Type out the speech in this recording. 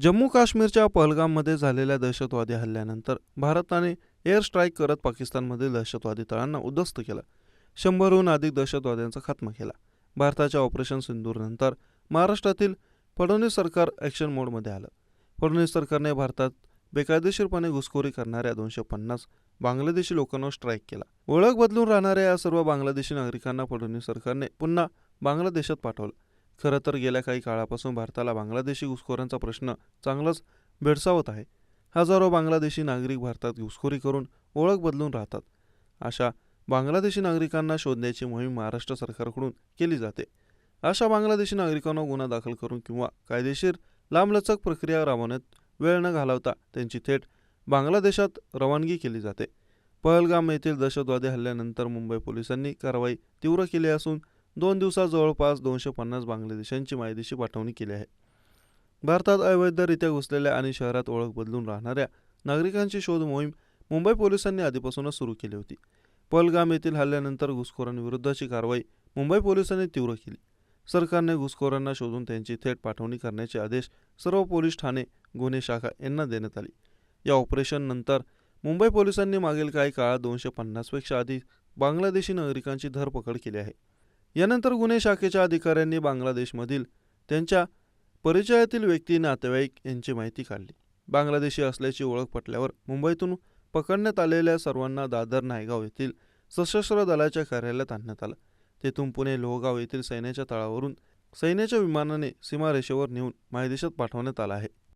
जम्मू काश्मीरच्या पहलगाममध्ये झालेल्या दहशतवादी हल्ल्यानंतर भारताने एअर स्ट्राईक करत पाकिस्तानमधील दहशतवादी तळांना उद्ध्वस्त केलं. शंभरहून अधिक दहशतवाद्यांचा खात्मा केला. भारताच्या ऑपरेशन सिंदूरनंतर महाराष्ट्रातील फडणवीस सरकार ॲक्शन मोडमध्ये आलं. फडणवीस सरकारने भारतात बेकायदेशीरपणे घुसखोरी करणाऱ्या दोनशे पन्नास बांगलादेशी लोकांवर स्ट्राईक केला. ओळख बदलून राहणाऱ्या या सर्व बांगलादेशी नागरिकांना फडणवीस सरकारने पुन्हा बांगलादेशात पाठवलं. खरं तर गेल्या काही काळापासून भारताला बांगलादेशी घुसखोरांचा प्रश्न चांगलाच भेडसावत आहे. हजारो बांगलादेशी नागरिक भारतात घुसखोरी करून ओळख बदलून राहतात. अशा बांगलादेशी नागरिकांना शोधण्याची मोहीम महाराष्ट्र सरकारकडून केली जाते. अशा बांगलादेशी नागरिकांना गुन्हा दाखल करून किंवा कायदेशीर लांबलचक प्रक्रिया राबवण्यात वेळ न घालवता त्यांची थेट बांगलादेशात रवानगी केली जाते. पहलगाम येथील दहशतवादी हल्ल्यानंतर मुंबई पोलिसांनी कारवाई तीव्र केली असून दोन दिवसात जवळपास दोनशे पन्नास बांगलादेशांची मायदेशी पाठवणी केली आहे. भारतात अवैधरित्या घुसलेल्या आणि शहरात ओळख बदलून राहणाऱ्या नागरिकांची शोध मोहीम मुंबई पोलिसांनी आधीपासूनच सुरू केली होती. पलगाम येथील हल्ल्यानंतर घुसखोरांविरुद्धची कारवाई मुंबई पोलिसांनी तीव्र केली. सरकारने घुसखोरांना शोधून त्यांची थेट पाठवणी करण्याचे आदेश सर्व पोलीस ठाणे गुन्हे शाखा यांना देण्यात आली. या ऑपरेशननंतर मुंबई पोलिसांनी मागील काही काळात दोनशे पन्नासपेक्षा अधिक बांगलादेशी नागरिकांची धरपकड केली आहे. यानंतर गुन्हे शाखेच्या अधिकाऱ्यांनी बांगलादेशमधील त्यांच्या परिचयातील व्यक्ती नातेवाईक यांची माहिती काढली. बांगलादेशी असल्याची ओळख पटल्यावर मुंबईतून पकडण्यात आलेल्या सर्वांना दादर नायगाव येथील सशस्त्र दलाच्या कार्यालयात आणण्यात आलं. तेथून पुणे लोहगाव येथील सैन्याच्या तळावरून सैन्याच्या विमानाने सीमारेषेवर नेऊन मायदेशात पाठवण्यात आलं आहे.